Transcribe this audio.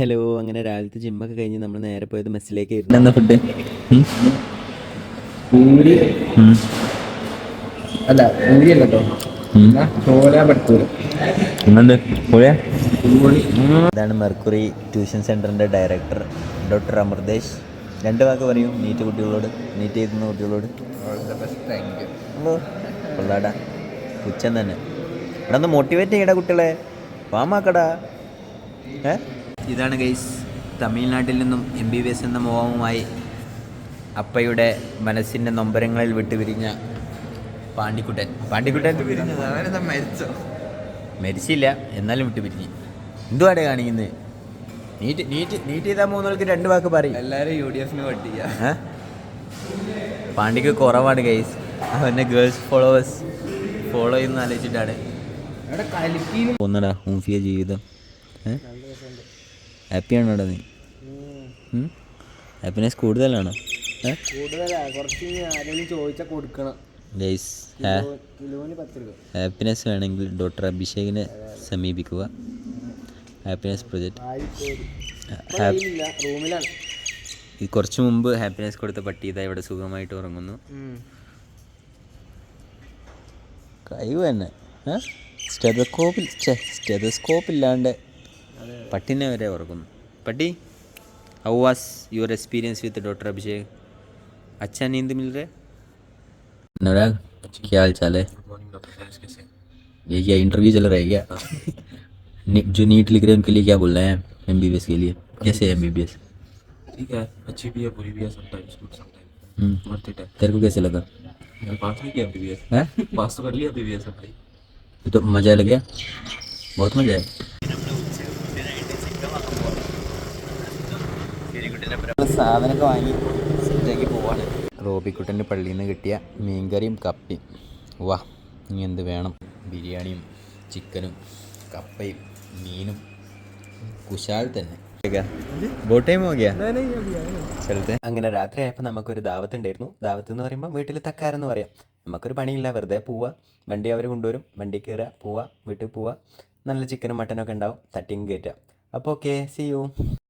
Hello അങ്ങനെ രാവിലത്തെ ജിമ്മൊക്കെ കഴിഞ്ഞ് നമ്മൾ നേരെ പോയത് മെസ്സിലേക്ക് എന്താ ഫുഡ് പൂരി. അല്ല പൂരി ഇതാണ് മെർക്കുറി ട്യൂഷൻ സെന്ററിന്റെ ഡയറക്ടർ ഡോക്ടർ അമൃതേഷ് രണ്ട് വാക്ക് പറയും നീറ്റ് കുട്ടികളോട് നീറ്റ് ചെയ്യുന്ന കുട്ടികളോട്. കൊള്ളാടാ. പുച്ഛൻ തന്നെ. ഇവിടെ ഒന്ന് മോട്ടിവേറ്റ് ചെയ്യടാ കുട്ടികളെ. വാമാക്കടാ ഏ? ഇതാണ് ഗൈസ് തമിഴ്നാട്ടിൽ നിന്നും എം ബി ബി എസ് എന്ന മോഹവുമായി അപ്പയുടെ മനസ്സിന്റെ നൊമ്പരങ്ങളിൽ വിട്ടുപിരിഞ്ഞ പാണ്ടിക്കുട്ടൻ. പാണ്ടിക്കുട്ടൻ മരിച്ചോ? മരിച്ചില്ല എന്നാലും വിട്ടുപിരിഞ്ഞ്. എന്തുവാടെ കാണിക്കുന്നത് നീറ്റ് നീറ്റ് നീറ്റ് ചെയ്താൽ മൂന്നോൾക്ക് രണ്ട് വാക്ക് പറയും. എല്ലാവരും യു ഡി എഫിന് ഏ? പാണ്ടിക്ക് കുറവാണ് ഗൈസ് അവന്റെ ഗേൾസ് ഫോളോവേഴ്സ് ഫോളോ ചെയ്യുന്ന ആലോചിച്ചിട്ടാണ്. ഒന്നടാ ഹൂഫിയ ജീവിതം. ഹാപ്പിയാണോടാ നീ? ഹാപ്പിനെസ് കൂടുതലാണോ? ഹാപ്പിനെസ് വേണമെങ്കിൽ ഡോക്ടർ അഭിഷേകിനെ സമീപിക്കുക. ഹാപ്പിനെസ് പ്രൊജക്റ്റ് ഈ കുറച്ച് മുമ്പ് ഹാപ്പിനെസ് കൊടുത്ത പട്ടി ഇതാ ഇവിടെ സുഖമായിട്ട് ഉറങ്ങുന്നു. കഴിവ് തന്നെ. സ്റ്റെതസ്കോപ്പിൽ സ്റ്റെതസ്കോപ്പ് ഇല്ലാണ്ട് പട്ടിനെ വരെ ഓർക്കുന്നു. പട്ടി how was your experience with doctor Abhishek? अच्छा नींद मिल रहा है अच्छा क्या हाल चाल है ये क्या इंटरव्यू चल रहा है क्या जो नीट लिख रहे हैं उनके लिए क्या बोल रहे हैं एम बी बी एस के लिए कैसे एम बी बी एस ठीक है अच्छी भी है बुरी भी है गुड तेरे को कैसे लगा पास किया बी बी एस पास तो कर लिया बी बी एस तो मज़ा लग गया बहुत मज़ा है സാധനമൊക്കെ വാങ്ങി സെറ്റാക്കി പോവാണ്. റോബിക്കുട്ടന്റെ പള്ളിയിൽ നിന്ന് കിട്ടിയ മീൻകറിയും കപ്പയും. വാ ഇനി എന്ത് വേണം? ബിരിയാണിയും ചിക്കനും കപ്പയും മീനും. കുശാൽ തന്നെ. അങ്ങനെ രാത്രി ആയപ്പോൾ നമുക്കൊരു ദാവത്ത് ഉണ്ടായിരുന്നു. ദാവത്ത് എന്ന് പറയുമ്പോൾ വീട്ടിൽ തക്കാരെന്ന് പറയാം. നമുക്കൊരു പണിയില്ല വെറുതെ പോവുക വണ്ടി അവർ കൊണ്ടുവരും. വണ്ടി കയറുക പോവുക വീട്ടിൽ പോവുക നല്ല ചിക്കനും മട്ടനും ഒക്കെ ഉണ്ടാവും. തട്ടിയും കയറ്റുക അപ്പോൾ ഓക്കെ സി യു